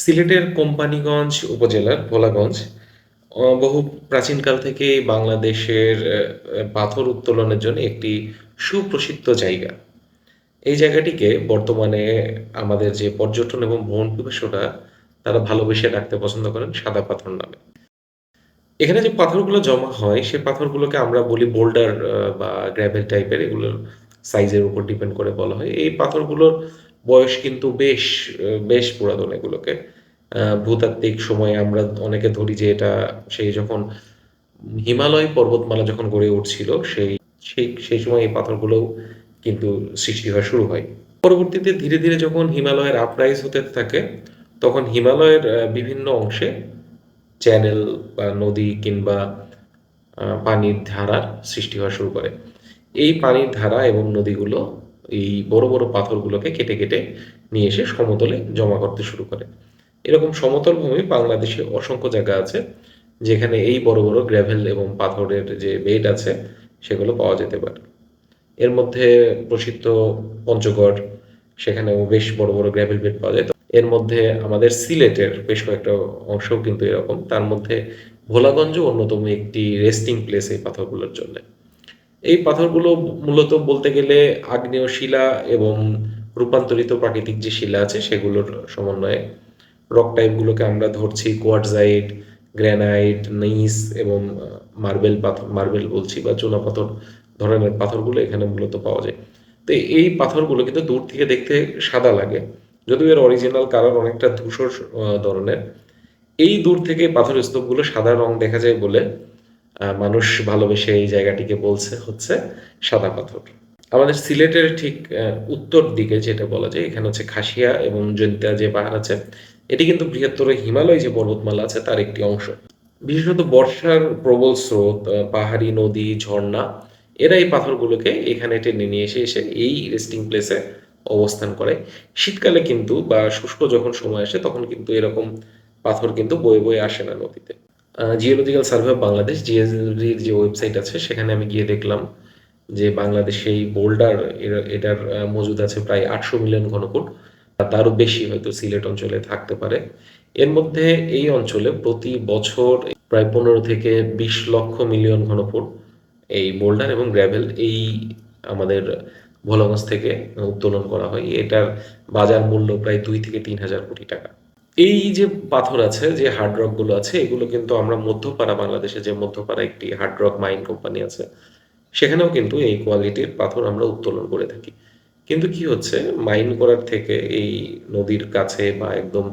সিলেটের কোম্পানিগঞ্জ উপজেলার ভোলাগঞ্জ বহু প্রাচীনকাল থেকেই বাংলাদেশের পাথর উত্তোলনের জন্য একটি সুপ্রসিদ্ধ জায়গা। এই জায়গাটিকে বর্তমানে আমাদের যে পর্যটন এবং ভ্রমণ পিপাসুরা, তারা ভালোবেসে রাখতে পছন্দ করেন সাদা পাথর নামে। এখানে যে পাথরগুলো জমা হয়, সে পাথরগুলোকে আমরা বলি বোল্ডার বা গ্র্যাভেল টাইপের, এগুলোর সাইজের উপর ডিপেন্ড করে বলা হয়। এই পাথরগুলোর বয়স কিন্তু বেশ বেশ পুরাতন এগুলোকে। ভূতাত্ত্বিক সময়ে আমরা অনেকে ধরি যে এটা সেই যখন হিমালয় পর্বতমালা যখন গড়ে উঠছিল, সেই সেই সেই সময় এই পাথরগুলো কিন্তু সৃষ্টি হওয়া শুরু হয়। পরবর্তীতে ধীরে ধীরে যখন হিমালয়ের আপরাইজ হতে থাকে, তখন হিমালয়ের বিভিন্ন অংশে চ্যানেল বা নদী কিংবা পানির ধারার সৃষ্টি হওয়া শুরু করে। এই পানির ধারা এবং নদীগুলো এই বড় বড় পাথরগুলোকে কেটে কেটে নিয়ে এসে সমতলে জমা করতে শুরু করে। এরকম সমতল ভূমি বাংলাদেশে অসংখ্য জায়গা আছে, যেখানে এই বড় বড় গ্র্যাভেল এবং পাথরের যে বেড আছে, সেগুলো পাওয়া যেতে পারে। এর মধ্যে প্রসিদ্ধ পঞ্চগড়, সেখানেও বেশ বড় বড় গ্র্যাভেল বেড পাওয়া যায়। এর মধ্যে আমাদের সিলেটের বেশ কয়েকটা অংশও কিন্তু এরকম। তার মধ্যে ভোলাগঞ্জ অন্যতম একটি রেস্টিং প্লেস এই পাথরগুলোর জন্য। এই পাথরগুলো মূলত বলতে গেলে আগ্নেয় শিলা এবং রূপান্তরিত প্রাকৃতিক যে শিলা আছে সেগুলোর সমন্বয়ে। রক টাইপগুলোকে আমরা ধরছি কোয়ার্টজাইট গ্রানাইট, নিস এবং মার্বেল পাথর, মার্বেল বলছি বা চুনা পাথর ধরনের পাথরগুলো এখানে মূলত পাওয়া যায়। তো এই পাথরগুলো কিন্তু দূর থেকে দেখতে সাদা লাগে, যদিও এর অরিজিনাল কালার অনেকটা ধূসর ধরনের। এই দূর থেকে পাথর স্তূপগুলো সাদা রং দেখা যায় বলে মানুষ ভালোবেসে এই জায়গাটিকে বলছে হচ্ছে সাদা পাথর। আমাদের সিলেটের ঠিক উত্তর দিকে যেটা বলা যায়, এখানে হচ্ছে খাসিয়া এবং জৈন্তা যে পাহাড় আছে, এটি কিন্তু বৃহত্তর হিমালয় যে পর্বতমালা আছে, তার একটি অংশ। বিশেষত বর্ষার প্রবল স্রোত পাহাড়ি নদী, ঝর্ণা, এরা এই পাথরগুলোকে এখানে টেনে নিয়ে এসে এসে এই রেস্টিং প্লেসে অবস্থান করে। শীতকালে কিন্তু বা শুষ্ক যখন সময় আসে, তখন কিন্তু এরকম পাথর কিন্তু বয়ে বয়ে আসে না নদীতে। জিওলজিক্যাল সার্ভে অফ বাংলাদেশ জিএসডির যে ওয়েবসাইট আছে, সেখানে আমি গিয়ে দেখলাম যে বাংলাদেশে এই বোল্ডার এটার মজুদ আছে প্রায় আটশো মিলিয়ন ঘনফুট। তারও বেশি হয়তো সিলেট অঞ্চলে থাকতে পারে। এর মধ্যে এই অঞ্চলে প্রতি বছর প্রায় পনেরো থেকে বিশ লক্ষ মিলিয়ন ঘনফুট এই বোল্ডার এবং গ্র্যাভেল এই আমাদের ভোলাগঞ্জ থেকে উত্তোলন করা হয়। এটার বাজার মূল্য প্রায় দুই থেকে তিন হাজার কোটি টাকা। এই যে পাথর আছে, যে হার্ড রকগুলো আছে, এগুলো কিন্তু আমরা মধ্যপাড়া বাংলাদেশে যে মধ্যপাড়া একটি হার্ড রক মাইন কোম্পানি আছে, সেখানেও কিন্তু এই কোয়ালিটির পাথর আমরা উত্তোলন করে থাকি। কিন্তু কি হচ্ছে? মাইন করার থেকে এই নদীর কাছে বা একদম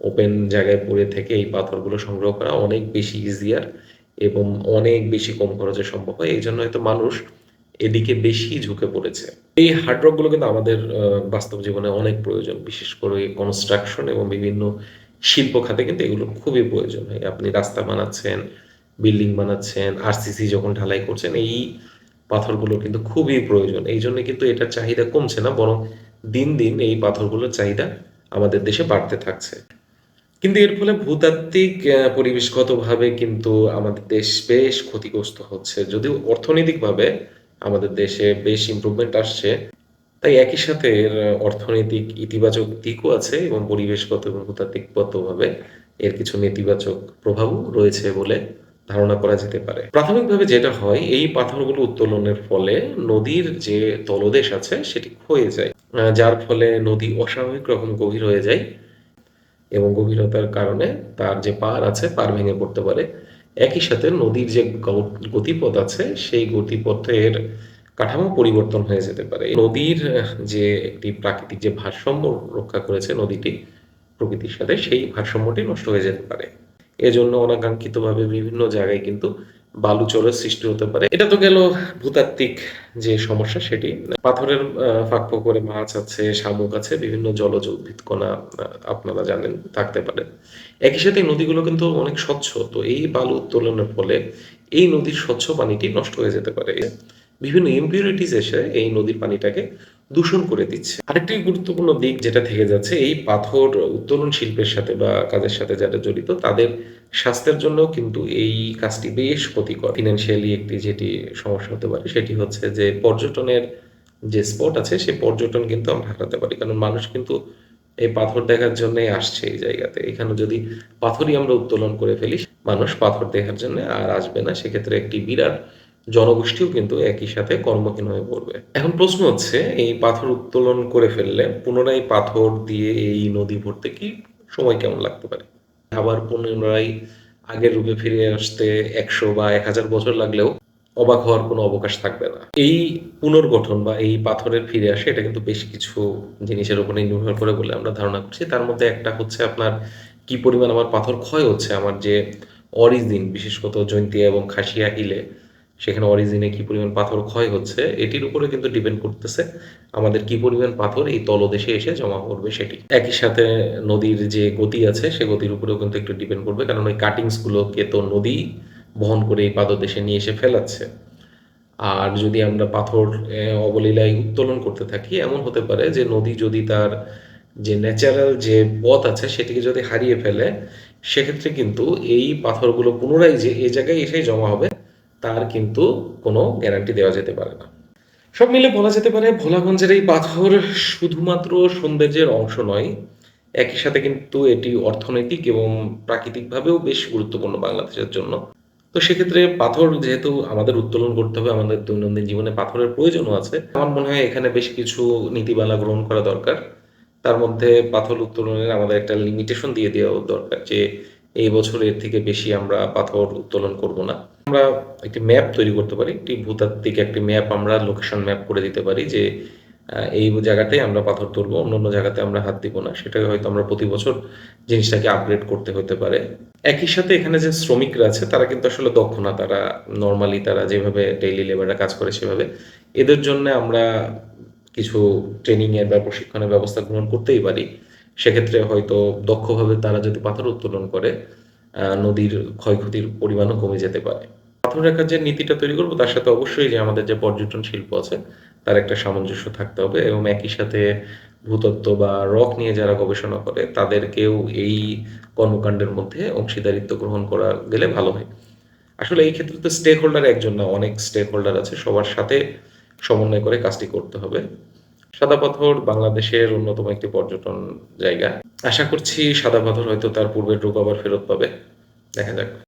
ওপেন জায়গায় পড়ে থেকে এই পাথরগুলো সংগ্রহ করা অনেক বেশি ইজিয়ার এবং অনেক বেশি কম খরচে সম্ভব হয়। এই জন্য হয়তো মানুষ এদিকে বেশি ঝুঁকে পড়েছে। এই হার্ড রকগুলো কিন্তু আমাদের বাস্তব জীবনে অনেক প্রয়োজন, বিশেষ করে কনস্ট্রাকশন এবং বিভিন্ন শিল্প খাতে কিন্তু এগুলো খুবই প্রয়োজন হয়। আপনি রাস্তা বানাচ্ছেন বিল্ডিং বানাচ্ছেন আরসিসি যখন ঢালাই করছেন, এই পাথরগুলো কিন্তু খুবই প্রয়োজন। এই জন্য কিন্তু এটার চাহিদা কমছে না, বরং দিন দিন এই পাথরগুলোর চাহিদা আমাদের দেশে বাড়তে থাকছে। কিন্তু এর ফলে ভূতাত্ত্বিক পরিবেশগতভাবে কিন্তু আমাদের দেশ বেশ ক্ষতিগ্রস্ত হচ্ছে। যদিও অর্থনৈতিকভাবে আমাদের দেশে বেশ ইমপ্রুভমেন্ট আসছে। তাই একই সাথে এর অর্থনৈতিক ইতিবাচক দিকও আছে এবং পরিবেশগত এবং ভূতাত্ত্বিকগতভাবে এর কিছু নেতিবাচক প্রভাবও রয়েছে বলে ধারণা করা যেতে পারে। প্রাথমিকভাবে যেটা হয়, এই পাথরগুলো উত্তোলনের ফলে নদীর যে তলদেশ আছে সেটি ক্ষয়ে যায় যার ফলে নদী অস্বাভাবিক রকম গভীর হয়ে যায় এবং গভীরতার কারণে তার যে পার আছে, পার ভেঙে পড়তে পারে। একই সাথে নদীর যে গতিপথ আছে, সেই গতিপথের কাঠামো পরিবর্তন হয়ে যেতে পারে। নদীর যে একটি প্রাকৃতিক যে ভারসাম্য রক্ষা করেছে নদীটি প্রকৃতির সাথে, সেই ভারসাম্যটি নষ্ট হয়ে যেতে পারে। এজন্য অনাকাঙ্ক্ষিতভাবে বিভিন্ন জায়গায় কিন্তু বালুচরের সৃষ্টি হতে পারে। এটা তো গেল ভূতাত্ত্বিক যে সমস্যা সেটি। পাথরের ফাঁক ফোকরে মাছ আছে, শামুক আছে, বিভিন্ন জলজ উদ্ভিদ কণা আপনারা জানেন, থাকতে পারে। একই সাথে নদীগুলো কিন্তু অনেক স্বচ্ছ। তো এই বালু উত্তোলনের ফলে এই নদীর স্বচ্ছ পানিটি নষ্ট হয়ে যেতে পারে। বিভিন্ন ইম্পিউরিটিস এসে এই নদীর পানিটাকে দূষণ করে দিচ্ছে। আরেকটি গুরুত্বপূর্ণ দিক যেটা থেকে যাচ্ছে, এই পাথর উত্তোলন শিল্পের সাথে বা কাজের সাথে যারা জড়িত, তাদের স্বাস্থ্যের জন্য কিন্তু এই কাজটি বেশ ক্ষতিকর। ফিনান্সিয়ালি একটি যেটি সমস্যা হতে পারে, সেটি হচ্ছে যে পর্যটনের যে স্পট আছে সেই পর্যটন কিন্তু আমরা হারাতে পারি। কারণ মানুষ কিন্তু এই পাথর দেখার জন্যই আসছে এই জায়গাতে। এখানে যদি পাথরই আমরা উত্তোলন করে ফেলি, মানুষ পাথর দেখার জন্য আর আসবে না। সেক্ষেত্রে একটি বিরাট জনগোষ্ঠীও কিন্তু একই সাথে কর্মহীন হয়ে পড়বে। এখন প্রশ্ন হচ্ছে, এই পাথর উত্তোলন করে ফেললে পুনরায় পাথর দিয়ে এই নদী ভরতে কি সময় কেমন লাগতে পারে? আবার পুনরায় আগের রূপে ফিরে আসতে একশো বা এক হাজার বছর লাগলেও অবাক হওয়ার কোনো অবকাশ থাকবে না। এই পুনর্গঠন বা এই পাথরের ফিরে আসে, এটা কিন্তু বেশ কিছু জিনিসের উপরে নির্ভর করে বলে আমরা ধারণা করছি। তার মধ্যে একটা হচ্ছে আপনার কি পরিমাণ আমার পাথর ক্ষয় হচ্ছে, আমার যে অরিজিন বিশেষত জৈন্তিয়া এবং খাসিয়া হিলে সেখানে অরিজিনে কি পরিমাণ পাথর ক্ষয় হচ্ছে, এটির উপরে কিন্তু ডিপেন্ড করতেছে আমাদের কি পরিমাণ পাথর এই তলদেশে এসে জমা করবে সেটি। একই সাথে নদীর যে গতি আছে, সে গতির উপরেও কিন্তু একটু ডিপেন্ড করবে, কারণ ওই কাটিংসগুলোকে তো নদী বহন করে এই পাদদেশে নিয়ে এসে ফেলাচ্ছে। আর যদি আমরা পাথর অবলীলায় উত্তোলন করতে থাকি, এমন হতে পারে যে নদী যদি তার যে ন্যাচারাল যে পথ আছে, সেটিকে যদি হারিয়ে ফেলে, সেক্ষেত্রে কিন্তু এই পাথরগুলো পুনরায় যে এই জায়গায় এসে জমা হবে তার কিন্তু কোনো গ্যারান্টি দেওয়া যেতে পারে না। সব মিলে বলা যেতে পারে ভোলাগঞ্জের এই পাথর শুধুমাত্র সৌন্দর্যের অংশ নয়, একই সাথে কিন্তু এটি অর্থনৈতিক এবং প্রাকৃতিকভাবেও বেশ গুরুত্বপূর্ণ বাংলাদেশের জন্য। তো সেক্ষেত্রে পাথর যেহেতু আমাদের উত্তোলন করতে হবে, আমাদের দৈনন্দিন জীবনে পাথরের প্রয়োজনও আছে। আমার মনে হয় এখানে বেশ কিছু নীতিমালা গ্রহণ করা দরকার। তার মধ্যে পাথর উত্তোলনের আমাদের একটা লিমিটেশন দিয়ে দেওয়া দরকার যে এই বছর এর থেকে বেশি আমরা পাথর উত্তোলন করব না। আমরা একটি ম্যাপ তৈরি করতে পারি, একটি ভূতাত্ত্বিক একটি ম্যাপ আমরা লোকেশন ম্যাপ করে দিতে পারি যে এই জায়গাটায় আমরা পাথর তুলবো, অন্য অন্য জায়গাতে আমরা হাত দিব না। সেটাকে হয়তো আমরা প্রতি বছর জিনিসটাকে আপগ্রেড করতে হতে পারে। একই সাথে এখানে যে শ্রমিকরা আছে, তারা কিন্তু আসলে দক্ষ না। তারা নর্মালি তারা যেভাবে ডেইলি লেবাররা কাজ করে সেভাবে। এদের জন্য আমরা কিছু ট্রেনিং এর বা প্রশিক্ষণের ব্যবস্থা গ্রহণ করতেই পারি। সেক্ষেত্রে হয়তো দক্ষভাবে তারা যদি পাথর উত্তোলন করে নদীর ক্ষয়ক্ষতির পরিমাণও কমে যেতে পারে। পাথর রাখার যে নীতিটা তৈরি করব, তার সাথে অবশ্যই যে আমাদের যে পর্যটন শিল্প আছে, তার একটা সামঞ্জস্য থাকতে হবে এবং একই সাথে ভূতত্ত্ব বা রক নিয়ে যারা গবেষণা করে, তাদেরকেও এই কর্মকাণ্ডের মধ্যে অংশীদারিত্ব গ্রহণ করা গেলে ভালো হয়। আসলে এই ক্ষেত্রে তো স্টেক হোল্ডার একজন না, অনেক স্টেক হোল্ডার আছে, সবার সাথে সমন্বয় করে কাজটি করতে হবে। সাদা পাথর বাংলাদেশের অন্যতম একটি পর্যটন জায়গা। আশা করছি সাদা পাথর হয়তো তার পূর্বের রূপ আবার ফেরত পাবে। দেখা যাক।